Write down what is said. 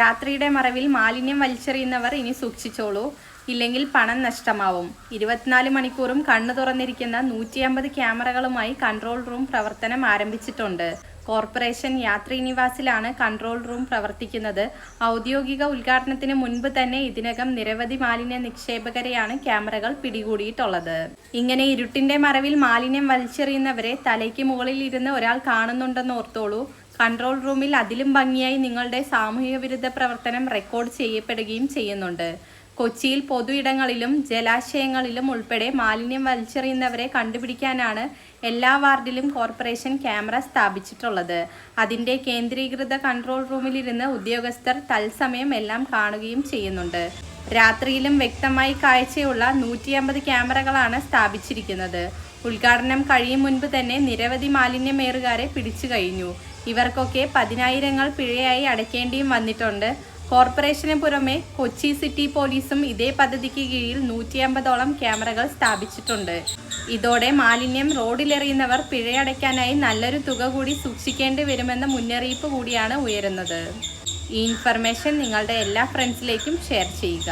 രാത്രിയുടെ മറവിൽ മാലിന്യം വലിച്ചെറിയുന്നവർ ഇനി സൂക്ഷിച്ചോളൂ. ഇല്ലെങ്കിൽ പണം നഷ്ടമാവും. ഇരുപത്തിനാല് മണിക്കൂറും കണ്ണു തുറന്നിരിക്കുന്ന നൂറ്റി അമ്പത് ക്യാമറകളുമായി കൺട്രോൾ റൂം പ്രവർത്തനം ആരംഭിച്ചിട്ടുണ്ട്. കോർപ്പറേഷൻ യാത്രി നിവാസിലാണ് കൺട്രോൾ റൂം പ്രവർത്തിക്കുന്നത്. ഔദ്യോഗിക ഉദ്ഘാടനത്തിന് മുൻപ് തന്നെ ഇതിനകം നിരവധി മാലിന്യ നിക്ഷേപകരെയാണ് ക്യാമറകൾ പിടികൂടിയിട്ടുള്ളത്. ഇങ്ങനെ ഇരുട്ടിന്റെ മറവിൽ മാലിന്യം വലിച്ചെറിയുന്നവരെ തലയ്ക്ക് മുകളിൽ ഇരുന്ന് ഒരാൾ കാണുന്നുണ്ടെന്ന് ഓർത്തോളൂ. കൺട്രോൾ റൂമിൽ അതിലും ഭംഗിയായി നിങ്ങളുടെ സാമൂഹിക വിരുദ്ധ പ്രവർത്തനം റെക്കോർഡ് ചെയ്യപ്പെടുകയും ചെയ്യുന്നുണ്ട്. കൊച്ചിയിൽ പൊതുയിടങ്ങളിലും ജലാശയങ്ങളിലും ഉൾപ്പെടെ മാലിന്യം വലിച്ചെറിയുന്നവരെ കണ്ടുപിടിക്കാനാണ് എല്ലാ വാർഡിലും കോർപ്പറേഷൻ ക്യാമറ സ്ഥാപിച്ചിട്ടുള്ളത്. അതിന്റെ കേന്ദ്രീകൃത കൺട്രോൾ റൂമിലിരുന്ന് ഉദ്യോഗസ്ഥർ തത്സമയം എല്ലാം കാണുകയും ചെയ്യുന്നുണ്ട്. രാത്രിയിലും വ്യക്തമായി കാഴ്ചയുള്ള നൂറ്റി അമ്പത് ക്യാമറകളാണ് സ്ഥാപിച്ചിരിക്കുന്നത്. ഉദ്ഘാടനം കഴിയും മുൻപ് തന്നെ നിരവധി മാലിന്യമേറുകാരെ പിടിച്ചു കഴിഞ്ഞു. ഇവർക്കൊക്കെ പതിനായിരങ്ങൾ പിഴയായി അടയ്ക്കേണ്ടിയും വന്നിട്ടുണ്ട്. കോർപ്പറേഷന് പുറമെ കൊച്ചി സിറ്റി പോലീസും ഇതേ പദ്ധതിക്ക് കീഴിൽ നൂറ്റി അമ്പതോളം ക്യാമറകൾ സ്ഥാപിച്ചിട്ടുണ്ട്. ഇതോടെ മാലിന്യം റോഡിലെറിയുന്നവർ പിഴയടയ്ക്കാനായി നല്ലൊരു തുക കൂടി സൂക്ഷിക്കേണ്ടി വരുമെന്ന മുന്നറിയിപ്പ് കൂടിയാണ് ഉയരുന്നത്. ഈ ഇൻഫർമേഷൻ നിങ്ങളുടെ എല്ലാ ഫ്രണ്ട്സിലേക്കും ഷെയർ ചെയ്യുക.